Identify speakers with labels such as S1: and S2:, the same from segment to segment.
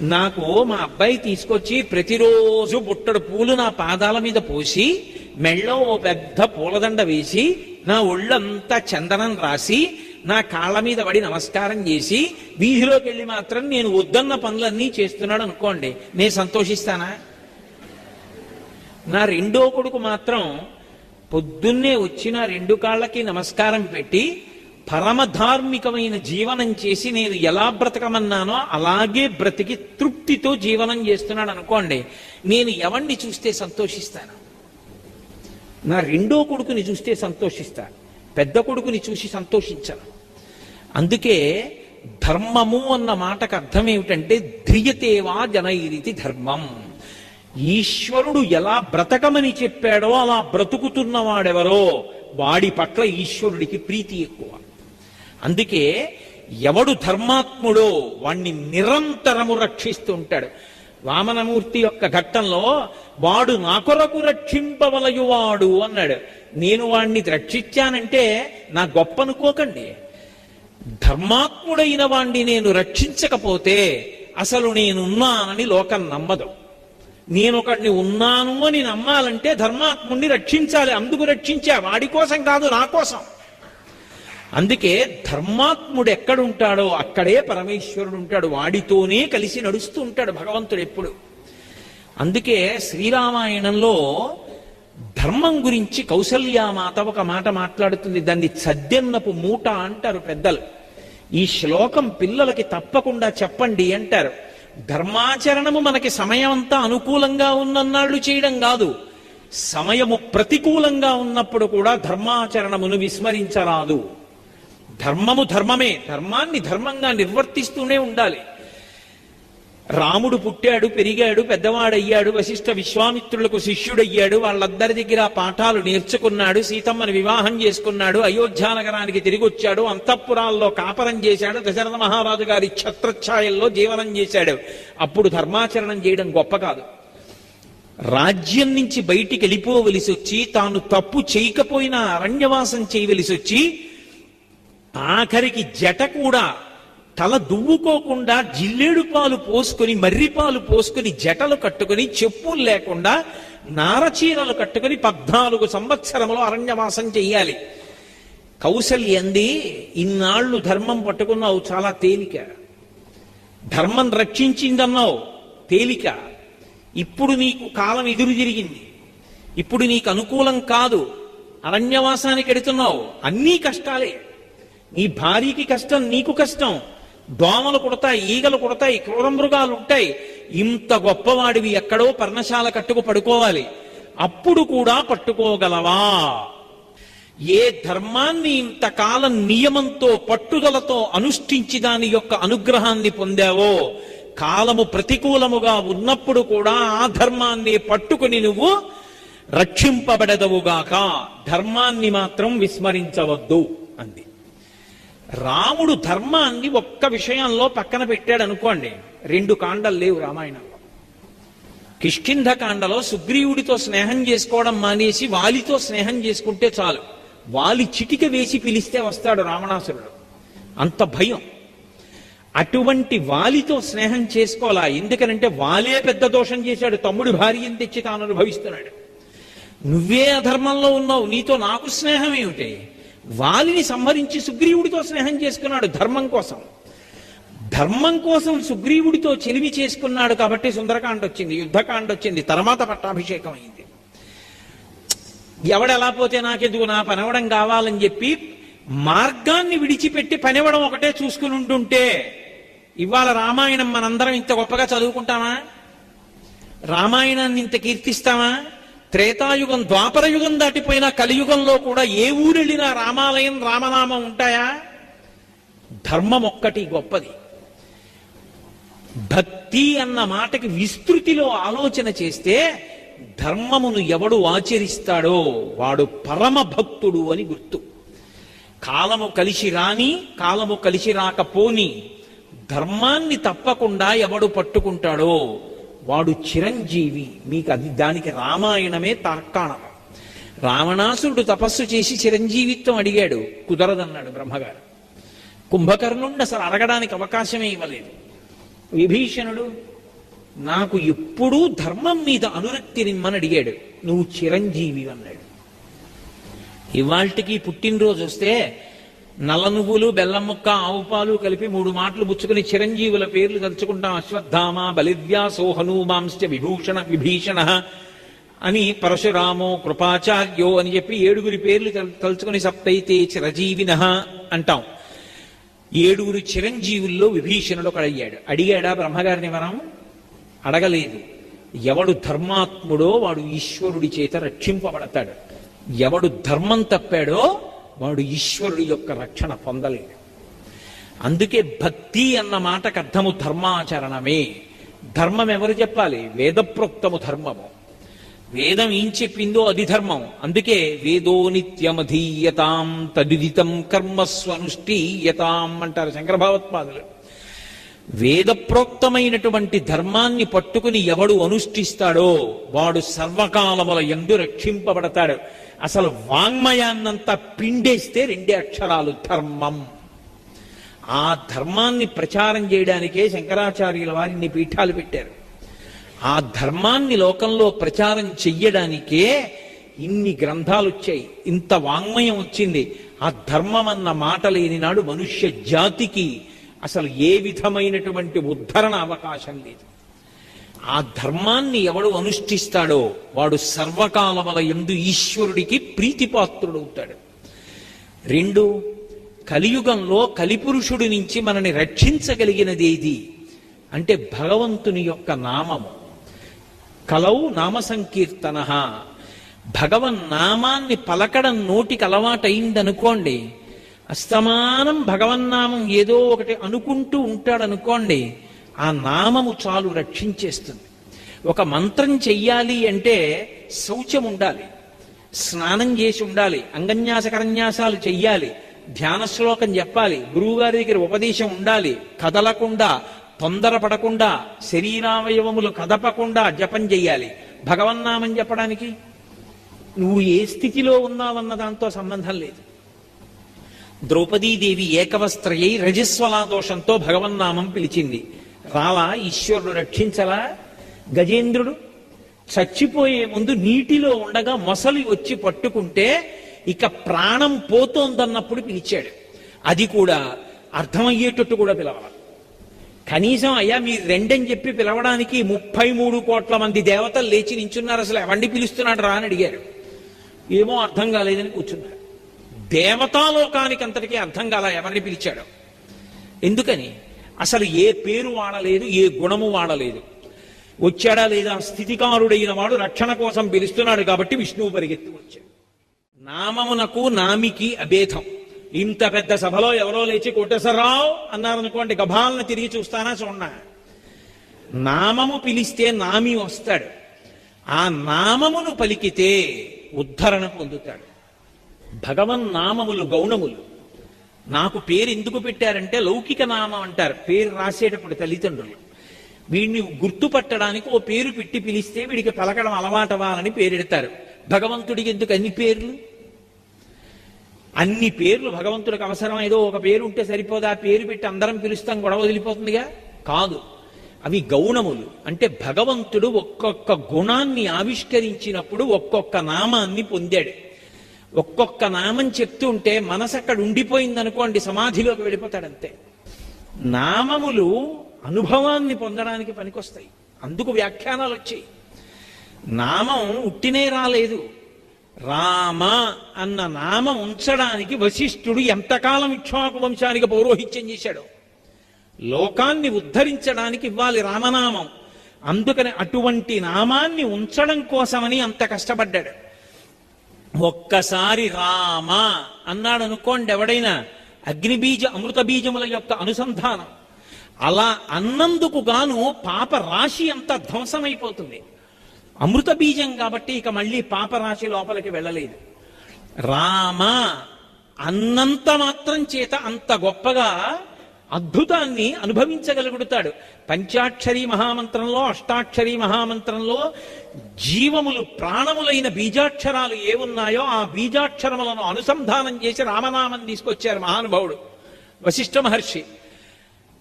S1: నాకు మా అబ్బాయి తీసుకొచ్చి ప్రతిరోజు బుట్టడు పూలు నా పాదాల మీద పోసి మెళ్ళో ఓ పెద్ద పూలదండ వేసి నా ఒళ్ళంతా చందనం రాసి నా కాళ్ళ మీద పడి నమస్కారం చేసి వీధిలోకి వెళ్ళి మాత్రం నేను వద్దన్న పనులన్నీ చేస్తున్నాడు అనుకోండి నేను సంతోషిస్తానా? నా రెండో కొడుకు మాత్రం పొద్దున్నే వచ్చి నా రెండు కాళ్ళకి నమస్కారం పెట్టి పరమధార్మికమైన జీవనం చేసి నేను ఎలా బ్రతకమన్నానో అలాగే బ్రతికి తృప్తితో జీవనం చేస్తున్నాడు అనుకోండి నేను ఎవడిని చూస్తే సంతోషిస్తాను? నా రెండో కొడుకుని చూస్తే సంతోషిస్తాను. పెద్ద కొడుకుని చూసి సంతోషించను. అందుకే ధర్మము అన్న మాటకు అర్థం ఏమిటంటే ధ్రియతేవా జనైరితి ధర్మం. ఈశ్వరుడు ఎలా బ్రతకమని చెప్పాడో అలా బ్రతుకుతున్న వాడెవరో వాడి పట్ల ఈశ్వరుడికి ప్రీతి ఎక్కువ. అందుకే ఎవడు ధర్మాత్ముడో వాణ్ణి నిరంతరము రక్షిస్తూ ఉంటాడు. వామనమూర్తి యొక్క ఘట్టంలో వాడు నా కొరకు రక్షింపవలయువాడు అన్నాడు. నేను వాణ్ణి రక్షించానంటే నా గొప్ప అనుకోకండి ధర్మాత్ముడైన వాణ్ణి నేను రక్షించకపోతే అసలు నేనున్నానని లోకం నమ్మదు. నేను ఒకడిని ఉన్నాను అని నమ్మాలంటే ధర్మాత్ముడిని రక్షించాలి. అందుకు రక్షించా. వాడి కోసం కాదు నా కోసం. అందుకే ధర్మాత్ముడు ఎక్కడుంటాడో అక్కడే పరమేశ్వరుడు ఉంటాడు. వాడితోనే కలిసి నడుస్తూ ఉంటాడు భగవంతుడు ఎప్పుడు. అందుకే శ్రీరామాయణంలో ధర్మం గురించి కౌసల్యామాత ఒక మాట మాట్లాడుతుంది. దాన్ని సద్యన్నపు మూట అంటారు పెద్దలు. ఈ శ్లోకం పిల్లలకి తప్పకుండా చెప్పండి అంటారు. ధర్మాచరణము మనకి సమయం అంతా అనుకూలంగా ఉన్నన్నాళ్ళు చేయడం కాదు. సమయము ప్రతికూలంగా ఉన్నప్పుడు కూడా ధర్మాచరణమును విస్మరించరాదు. ధర్మము ధర్మమే. ధర్మాన్ని ధర్మంగా నిర్వర్తిస్తూనే ఉండాలి. రాముడు పుట్టాడు పెరిగాడు పెద్దవాడయ్యాడు వశిష్ఠ విశ్వామిత్రులకు శిష్యుడయ్యాడు వాళ్ళందరి దగ్గర పాఠాలు నేర్చుకున్నాడు సీతమ్మని వివాహం చేసుకున్నాడు అయోధ్యానగరానికి తిరిగి వచ్చాడు అంతఃపురాల్లో కాపరం చేశాడు దశరథ మహారాజు గారి ఛత్రఛాయల్లో జీవనం చేశాడు. అప్పుడు ధర్మాచరణం చేయడం గొప్ప కాదు. రాజ్యం నుంచి బయటికి వెళ్ళిపోవలసి వచ్చి తాను తప్పు చేయకపోయినా అరణ్యవాసం చేయవలసి వచ్చి ఆఖరికి జట కూడా తల దువ్వుకోకుండా జిల్లేడు పాలు పోసుకొని మర్రి పాలు పోసుకొని జటలు కట్టుకొని చెప్పులు లేకుండా నారచీరలు కట్టుకొని పద్నాలుగు సంవత్సరములు అరణ్యవాసం చెయ్యాలి కౌశల్యంది ఇన్నాళ్ళు ధర్మం పట్టుకున్నావు చాలా తేలిక. ధర్మం రక్షించిందన్నావు తేలిక. ఇప్పుడు నీకు కాలం ఎదురు తిరిగింది ఇప్పుడు నీకు అనుకూలం కాదు. అరణ్యవాసానికి ఎడుతున్నావు. అన్నీ కష్టాలే. నీ భార్యకి కష్టం నీకు కష్టం. దోమలు కుడతాయి ఈగలు కుడతాయి క్రూర మృగాలు ఉంటాయి. ఇంత గొప్పవాడివి ఎక్కడో పర్ణశాల కట్టుకు పడుకోవాలి. అప్పుడు కూడా పట్టుకోగలవా? ఏ ధర్మాన్ని ఇంతకాలం నియమంతో పట్టుదలతో అనుష్ఠించి దాని యొక్క అనుగ్రహాన్ని పొందావో? కాలము ప్రతికూలముగా ఉన్నప్పుడు కూడా ఆ ధర్మాన్ని పట్టుకుని నువ్వు రక్షింపబడదవుగాక. ధర్మాన్ని మాత్రం విస్మరించవద్దు అంది. రాముడు ధర్మాన్ని ఒక్క విషయంలో పక్కన పెట్టాడు అనుకోండి రెండు కాండలు లేవు రామాయణంలో కిష్కింధ కాండలో సుగ్రీవుడితో స్నేహం చేసుకోవడం మానేసి వాలితో స్నేహం చేసుకుంటే చాలు. వాలి చిటిక వేసి పిలిస్తే వస్తాడు రావణాసురుడు. అంత భయం. అటువంటి వాలితో స్నేహం చేసుకోవాలా? ఎందుకనంటే వాలే పెద్ద దోషం చేశాడు. తమ్ముడు భార్యను తెచ్చి తాను అనుభవిస్తున్నాడు. నువ్వే అధర్మంలో ఉన్నావు. నీతో నాకు స్నేహం ఏమిటి? వాలిని సంహరించి సుగ్రీవుడితో స్నేహం చేసుకున్నాడు ధర్మం కోసం. ధర్మం కోసం సుగ్రీవుడితో చెలివి చేసుకున్నాడు కాబట్టి సుందరకాండ వచ్చింది యుద్ధకాండ వచ్చింది తర్వాత పట్టాభిషేకం అయింది. ఎవడెలా పోతే నాకెందుకు నా పనవడం కావాలని చెప్పి మార్గాన్ని విడిచిపెట్టి పనివ్వడం ఒకటే చూసుకుని ఉంటుంటే ఇవాళ రామాయణం మనందరం ఇంత గొప్పగా చదువుకుంటామా? రామాయణాన్ని ఇంత కీర్తిస్తామా? త్రేతాయుగం ద్వాపరయుగం దాటిపోయిన కలియుగంలో కూడా ఏ ఊరెళ్ళినా రామాలయం రామనామం ఉంటాయా? ధర్మం ఒక్కటి గొప్పది. భక్తి అన్న మాటకి విస్తృతిలో ఆలోచన చేస్తే ధర్మమును ఎవడు ఆచరిస్తాడో వాడు పరమ భక్తుడు అని గుర్తు. కాలము కలిసి రాని కాలము కలిసి రాకపోని ధర్మాన్ని తప్పకుండా ఎవడు పట్టుకుంటాడో వాడు చిరంజీవి. మీకు అది దానికి రామాయణమే తార్కాణం. రావణాసురుడు తపస్సు చేసి చిరంజీవిత్వం అడిగాడు. కుదరదన్నాడు బ్రహ్మగారు. కుంభకర్ణుండి అసలు అడగడానికి అవకాశమే ఇవ్వలేదు. విభీషణుడు నాకు ఎప్పుడూ ధర్మం మీద అనురక్తి నిమ్మని అడిగాడు. నువ్వు చిరంజీవి అన్నాడు. ఇవాళకి పుట్టినరోజు వస్తే నల్ల నువ్వులు బెల్లం ముక్క ఆవు పాలు కలిపి మూడు మాటలు పుచ్చుకుని చిరంజీవుల పేర్లు తలుచుకుంటాం అశ్వత్థామ బలివ్యాసో హనుమాంశ్చ విభూషణ విభీషణ అని పరశురామో కృపాచార్యో అని చెప్పి ఏడుగురి పేర్లు తలుచుకుని సప్తైతే చిరజీవిన అంటాం. ఏడుగురు చిరంజీవుల్లో విభీషణుడు ఒక అయ్యాడు అడిగాడా బ్రహ్మగారిని మనం అడగలేదు. ఎవడు ధర్మాత్ముడో వాడు ఈశ్వరుడి చేత రక్షింపబడతాడు. ఎవడు ధర్మం తప్పాడో వాడు ఈశ్వరుడి యొక్క రక్షణ పొందలేడు. అందుకే భక్తి అన్న మాటకు అర్థము ధర్మాచరణమే. ధర్మం ఎవరు చెప్పాలి? వేదప్రోక్తము ధర్మము. వేదం ఏం చెప్పిందో అది ధర్మం. అందుకే వేదో నిత్యమధీయతాం తదిదితం కర్మస్వనుష్ఠీయతాం అంటారు శంకర భగవత్పాదులు. వేదప్రోక్తమైనటువంటి ధర్మాన్ని పట్టుకుని ఎవడు అనుష్ఠిస్తాడో వాడు సర్వకాలముల ఎందు రక్షింపబడతాడు. అసలు వాంగ్మయాన్నంతా పిండేస్తే రెండే అక్షరాలు ధర్మం. ఆ ధర్మాన్ని ప్రచారం చేయడానికే శంకరాచార్యుల వారిని పీఠాలు పెట్టారు. ఆ ధర్మాన్ని లోకంలో ప్రచారం చెయ్యడానికే ఇన్ని గ్రంథాలు వచ్చాయి. ఇంత వాంగ్మయం వచ్చింది. ఆ ధర్మం అన్న మాట లేని నాడు మనుష్య జాతికి అసలు ఏ విధమైనటువంటి ఉద్ధరణ అవకాశం లేదు. ఆ ధర్మాన్ని ఎవడు అనుష్ఠిస్తాడో వాడు సర్వకాలముల ఎందు ఈశ్వరుడికి ప్రీతిపాత్రుడవుతాడు. రెండు కలియుగంలో కలిపురుషుడి నుంచి మనని రక్షించగలిగినది ఏది? అంటే భగవంతుని యొక్క నామము. కలౌ నామ సంకీర్తన. భగవన్ నామాన్ని పలకడం నోటికి అలవాటైందనుకోండి అస్తమానం భగవన్నామం ఏదో ఒకటి అనుకుంటూ ఉంటాడనుకోండి ఆ నామము చాలు రక్షించేస్తుంది. ఒక మంత్రం చెయ్యాలి అంటే శౌచం ఉండాలి స్నానం చేసి ఉండాలి అంగన్యాస కరన్యాసాలు చెయ్యాలి ధ్యాన శ్లోకం చెప్పాలి గురువుగారి దగ్గర ఉపదేశం ఉండాలి కదలకుండా తొందరపడకుండా శరీరావయవములు కదపకుండా జపం చెయ్యాలి. భగవన్నామం చెప్పడానికి నువ్వు ఏ స్థితిలో ఉన్నావన్న దాంతో సంబంధం లేదు. ద్రౌపదీదేవి ఏకవస్త్రయై రజస్వలా దోషంతో భగవన్నామం పిలిచింది. రాలా ఈశ్వరుడు రక్షించలా? గజేంద్రుడు చచ్చిపోయే ముందు నీటిలో ఉండగా మొసలి వచ్చి పట్టుకుంటే ఇక ప్రాణం పోతోందన్నప్పుడు పిలిచాడు. అది కూడా అర్థమయ్యేటట్టు కూడా పిలవాలి. కనీసం అయ్యా మీరు రెండని చెప్పి పిలవడానికి ముప్పై మూడు కోట్ల మంది దేవతలు లేచి నించున్నారు అసలు ఎవండి పిలుస్తున్నాడు రా అని అడిగారు. ఏమో అర్థం కాలేదని కూర్చున్నారు. దేవతాలోకానికి అంతటికీ అర్థం కాల ఎవరిని పిలిచాడు? ఎందుకని? అసలు ఏ పేరు వాడలేదు ఏ గుణము వాడలేదు. వచ్చాడా లేదా స్థితికారుడైన వాడు రక్షణ కోసం పిలుస్తున్నాడు కాబట్టి విష్ణువు పరిగెత్తి వచ్చాడు. నామమునకు నామికి అభేదం. ఇంత పెద్ద సభలో ఎవరో లేచి కోటేశ్వరరావు అన్నారనుకోండి గభాలను తిరిగి చూస్తానా చూడనా? నామము పిలిస్తే నామి వస్తాడు. ఆ నామమును పలికితే ఉద్ధరణ పొందుతాడు. భగవన్ నామములు గౌణములు. నాకు పేరు ఎందుకు పెట్టారంటే లౌకిక నామం అంటారు. పేరు రాసేటప్పుడు తల్లిదండ్రులు. వీడిని గుర్తుపట్టడానికి ఓ పేరు పెట్టి పిలిస్తే వీడికి పలకడం అలవాటవాలని పేరెడతారు. భగవంతుడికి ఎందుకు అన్ని పేర్లు? అన్ని పేర్లు భగవంతుడికి అవసరం ఏదో ఒక పేరు ఉంటే సరిపోదా. ఆ పేరు పెట్టి అందరం పిలుస్తాం గొడవ వదిలిపోతుందిగా? కాదు. అవి గౌణములు. అంటే భగవంతుడు ఒక్కొక్క గుణాన్ని ఆవిష్కరించినప్పుడు ఒక్కొక్క నామాన్ని పొందాడు. ఒక్కొక్క నామం చెప్తూ ఉంటే మనసు అక్కడ ఉండిపోయింది అనుకోండి సమాధిలోకి వెళ్ళిపోతాడంతే. నామములు అనుభవాన్ని పొందడానికి పనికొస్తాయి. అందుకు వ్యాఖ్యానాలు వచ్చాయి. నామం ఉట్టినే రాలేదు. రామ అన్న నామం ఉంచడానికి వశిష్ఠుడు ఎంతకాలం ఇక్ష్వాకు వంశానికి పౌరోహిత్యం చేశాడు. లోకాన్ని ఉద్ధరించడానికి ఇవ్వాలి రామనామం. అందుకని అటువంటి నామాన్ని ఉంచడం కోసమని అంత కష్టపడ్డాడు. ఒక్కసారి రామ అన్నాడు అనుకోండి ఎవడైనా అగ్నిబీజ అమృత బీజముల యొక్క అనుసంధానం. అలా అన్నందుకు గాను పాప రాశి అంతా ధ్వంసమైపోతుంది. అమృత బీజం కాబట్టి ఇక మళ్ళీ పాపరాశి లోపలికి వెళ్ళలేదు. రామ అన్నంత మాత్రం చేత అంత గొప్పగా అద్భుతాన్ని అనుభవించగలుగుతాడు. పంచాక్షరి మహామంత్రంలో అష్టాక్షరి మహామంత్రంలో జీవములు ప్రాణములైన బీజాక్షరాలు ఏమున్నాయో ఆ బీజాక్షరములను అనుసంధానం చేసి రామనామం తీసుకొచ్చారు మహానుభావుడు వశిష్ఠ మహర్షి.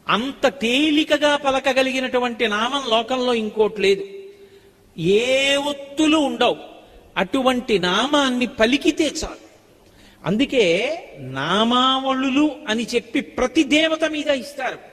S1: అంత తేలికగా పలకగలిగినటువంటి నామం లోకంలో ఇంకోటి లేదు. ఏ ఒత్తులు ఉండవు. అటువంటి నామాన్ని పలికితే చాలు. అందుకే నామావళులు అని చెప్పి ప్రతి దేవత మీద ఇస్తారు.